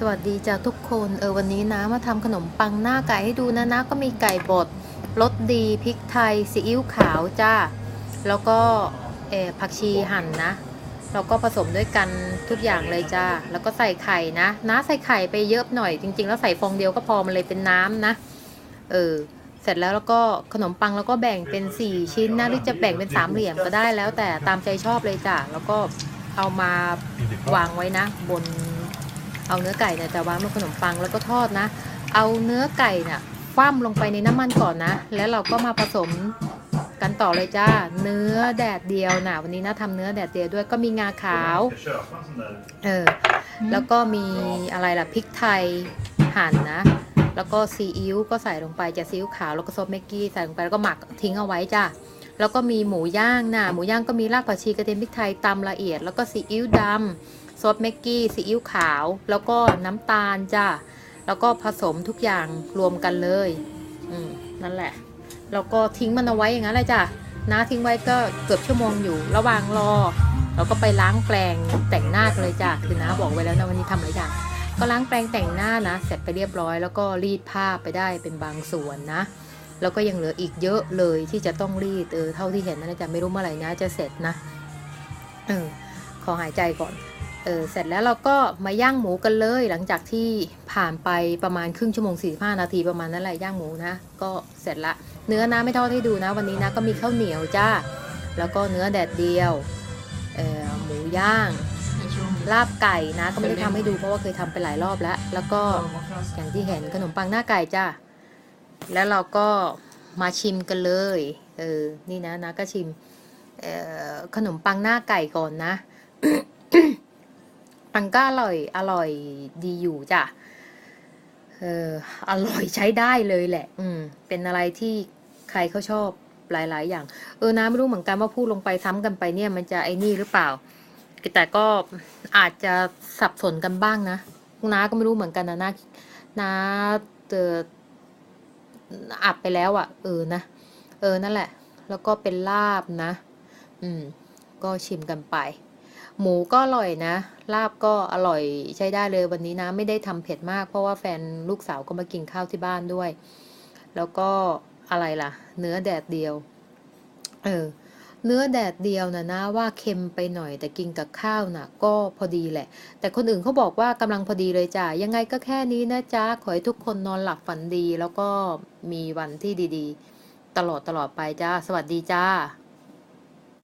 สวัสดีจ้าทุกคนเออวันนี้นะมาทำขนมปังหน้าไก่ให้ดูนะนะก็มีไก่บดรสดีพริกไทยซีอิ๊วขาวจ้าแล้วก็เออผักชีหั่นนะแล้วก็ผสมด้วยกันทุกอย่างเลยจ้าแล้วก็ใส่ไข่นะน้าใส่ไข่ไปเยอะหน่อยจริง ๆ แล้วใส่ฟองเดียวก็พอมันเลยเป็นน้ำนะเออเสร็จแล้วแล้วก็ขนมปังแล้วก็แบ่งเป็น 4 ชิ้นนะหรือจะแบ่งเป็นสามเหลี่ยมก็ได้แล้วแต่ตามใจชอบเลยจ้ะแล้วก็เอามาวางไว้นะ บน เอาเนื้อไก่เนี่ยจะวางบนขนมปังแล้วก็ทอดนะ เอาเนื้อไก่เนี่ยคว่ำลงไปในน้ำมันก่อนนะ แล้วเราก็มาผสมกันต่อเลยจ้า เนื้อแดดเดียวนะวันนี้นะทำเนื้อแดดเดียวด้วยก็มีงาขาว เออ แล้วก็มีอะไรล่ะพริกไทยหั่นนะ แล้วก็ซีอิ๊วก็ใส่ลงไปจะซีอิ๊วขาวแล้วก็ซอสแม็กกี้ใส่ลงไปแล้วก็หมักทิ้งเอาไว้จ้ะ แล้วก็มีหมูย่างนะหมูย่างก็มีรากผักชีกระเทียมพริกไทยตำละเอียด แล้วก็ซีอิ๊วดำซอสแม็กกี้ซีอิ๊วขาว แล้วก็น้ำตาลจ้ะแล้วก็ผสมทุกอย่างรวมกันเลย อืมนั่นแหละ แล้วก็ทิ้งมันเอาไว้อย่างนั้นเลยจ้ะนะทิ้งไว้ก็เกือบชั่วโมงอยู่ระหว่างรอเราก็ไปล้างแปลงแต่งหน้ากันเลยจ้ะคือนะบอกไว้แล้วนะวันนี้ทำอะไรอย่างก็ล้างแปรงแต่งหน้านะ เสร็จไปเรียบร้อย แล้วก็รีดผ้าไปได้เป็นบางส่วนนะ แล้วก็ยังเหลืออีกเยอะเลยที่จะต้องรีดเออเท่าที่เห็นนะจ๊ะไม่รู้เมื่อไหร่นะจะเสร็จนะเออขอหายใจก่อนเออเสร็จแล้วเราก็มาย่างหมูกันเลย หลังจากที่ผ่านไปประมาณครึ่งชั่วโมง45นาทีประมาณนั้นแหละย่างหมูนะ ก็เสร็จละ เนื้อนะไม่ทอดให้ดูนะ วันนี้นะก็มีข้าวเหนียวจ้าแล้วก็เนื้อแดดเดียวเออหมูย่างลาบไก่นะก็ไม่ได้ทำให้ดูเพราะว่าเคยทำไปหลายรอบแล้ว แล้วก็อย่างที่เห็นขนมปังหน้าไก่จ้า แล้วเราก็มาชิมกันเลย เออ นี่นะนะก็ชิมออขนมปังหน้าไก่ก่อนนะมันก็อร่อย อร่อยดีอยู่จ้ะ เออ อร่อยใช้ได้เลยแหละ อืม เป็นอะไรที่ใครเขาชอบหลาย ๆ อย่าง เออนะไม่รู้เหมือนกันว่าพูดลงไปซ้ำกันไปเนี่ย มันจะไอ้นี่หรือเปล่า แต่ก็อาจจะสับสนกันบ้างนะน้าก็ไม่รู้เหมือนกันนะน้าน้าเจ อัดไปแล้วอะ่ะ เออนะ เออนั่นแหละ แล้วก็เป็นลาบนะ อืม ก็ชิมกันไป หมูก็อร่อยนะ ลาบก็อร่อยใช้ได้เลยวันนี้นะ ไม่ได้ทำเผ็ดมาก เพราะว่าแฟนลูกสาวก็มากินข้าวที่บ้านด้วย แล้วก็อะไรล่ะ เนื้อแดดเดียว เออ เนื้อแดดเดียวนะนะว่าเค็มไปหน่อยแต่กินกับข้าวนะก็พอดีแหละ แต่คนอื่นเขาบอกว่ากำลังพอดีเลยจ้ายังไงก็แค่นี้นะจ๊ะขอให้ทุกคนนอนหลับฝันดี แล้วก็มีวันที่ดีๆ ตลอดตลอดไปจ้าสวัสดีจ้า